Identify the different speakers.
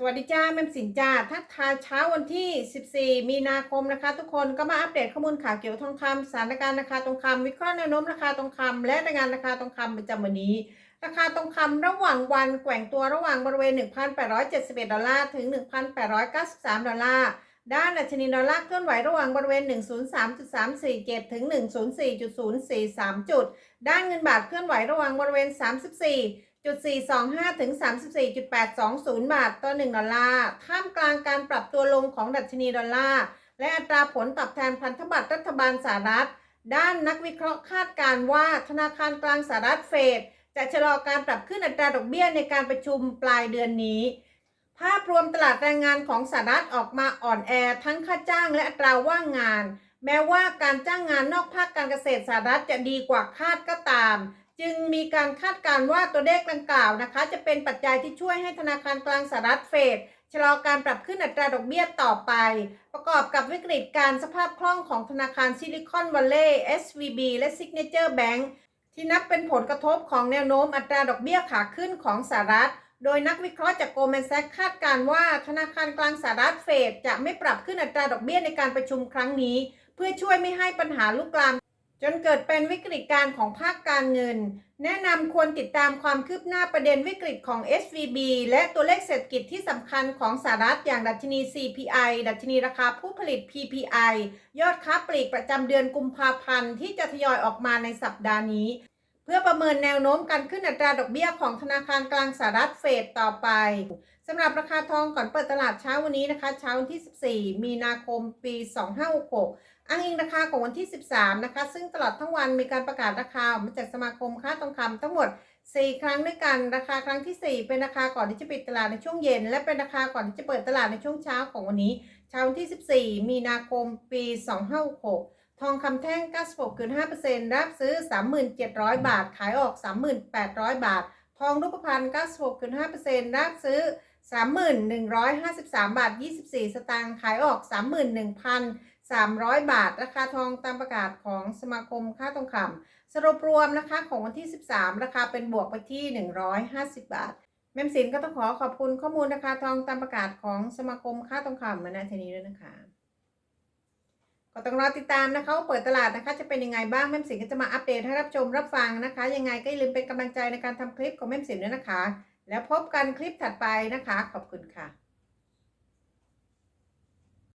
Speaker 1: สวัสดีจ้าแม่สินจ้าทักทายเช้าวันที่ 14 มีนาคมนะคะ ทุกคนก็มาอัปเดตข้อมูลข่าวเกี่ยวกับทองคำสถานการณ์ราคาทองคำวิเคราะห์แนวโน้มราคาทองคำและรายงานราคาทองคำประจำวันนี้ ราคาทองคำระหว่างวันแกว่งตัวระหว่างบริเวณ 1,871 ดอลลาร์ถึง 1,893 ดอลลาร์ด้านดัชนีดอลลาร์เคลื่อนไหวระหว่างบริเวณ 103.347 ถึง 104.043 จุด ด้านเงินบาทเคลื่อนไหวระหว่างบริเวณ 34 จุด425 ถึง 34.820 บาท ต่อ 1 ดอลลาร์ท่ามกลางการปรับตัวลงของดัชนีดอลลาร์ และอัตราผลตอบแทนพันธบัตรรัฐบาลสหรัฐ ด้านนักวิเคราะห์คาดการณ์ว่าธนาคารกลางสหรัฐเฟดจะชะลอการปรับขึ้นอัตราดอกเบี้ยในการประชุมปลายเดือนนี้ ภาพรวมตลาดแรงงานของสหรัฐออกมาอ่อนแอ ทั้งค่าจ้างและอัตราว่างงาน แม้ว่าการจ้างงานนอกภาคการเกษตรสหรัฐจะดีกว่าคาดก็ตาม จึงมีการคาดการณ์ว่าตัวเลขดังกล่าวนะคะ จะเป็นปัจจัยที่ช่วยให้ธนาคารกลางสหรัฐเฟดชะลอการปรับขึ้นอัตราดอกเบี้ยต่อไป ประกอบกับวิกฤตการสภาพคล่องของธนาคารซิลิคอนวัลเลย์ SVB และ Signature Bank ที่นับเป็นผลกระทบของแนวโน้มอัตราดอกเบี้ยขาขึ้นของสหรัฐ โดยนักวิเคราะห์จากโกลแมนแซกคาดการณ์ว่าธนาคารกลางสหรัฐเฟดจะไม่ปรับขึ้นอัตราดอกเบี้ยในการประชุมครั้งนี้ เพื่อช่วยไม่ให้ปัญหาลุกลาม จนเกิดเป็นวิกฤตการณ์ของภาคการเงิน แนะนำควรติดตามความคืบหน้าประเด็นวิกฤตของ SVB และตัวเลขเศรษฐกิจที่สำคัญของสหรัฐอย่างดัชนี CPI ดัชนีราคาผู้ผลิต PPI ยอดค้าปลีกประจำเดือนกุมภาพันธ์ที่จะทยอยออกมาในสัปดาห์นี้ พื่อประเมินแนวโน้มการขึ้นอัตราดอกเบี้ยของธนาคารกลางสหรัฐเฟดต่อไปสำหรับราคาทองก่อนเปิดตลาดเช้าวันนี้นะคะ เช้าวันที่ 14 มีนาคมปี 2566 อ้างอิงราคาของวันที่ 13 นะคะ ซึ่งตลอดทั้งวันมีการประกาศราคาออกมาจากสมาคมค้าทองคำทั้งหมด 4 ครั้งด้วยกัน ราคาครั้งที่ 4 เป็นราคาก่อนที่จะปิดตลาดในช่วงเย็น และเป็นราคาก่อนที่จะเปิดตลาดในช่วงเช้าของวันนี้ เช้าวันที่ 14 มีนาคมปี 2566 ทองคำแท่ง 96.5%รับซื้อ 3,700 บาท ขายออก 3,800 บาท ทองรูปพรรณ96.5%รับซื้อ31,153 บาท 24 สตางค์ ขายออก 31,300 บาท ราคาทองตามประกาศของสมาคมค่าทองคำสรุปรวมนะคะของวันที่ 13 ราคาเป็นบวกไปที่ 150 บาท แม่มสินก็ต้องขอขอบคุณข้อมูลราคาทองตามประกาศของสมาคมค่าทองคำมาณทีนี้ด้วยนะคะ ก็ต้องรอติดตามนะคะว่าเปิดตลาดนะคะ จะเป็นยังไงบ้างแม่มสินก็จะมาอัปเดตให้รับชมรับฟังนะคะ ยังไงก็อย่าลืมเป็นกำลังใจในการทำคลิปของแม่มสินด้วยนะคะ แล้วพบกันคลิปถัดไปนะคะ ขอบคุณค่ะ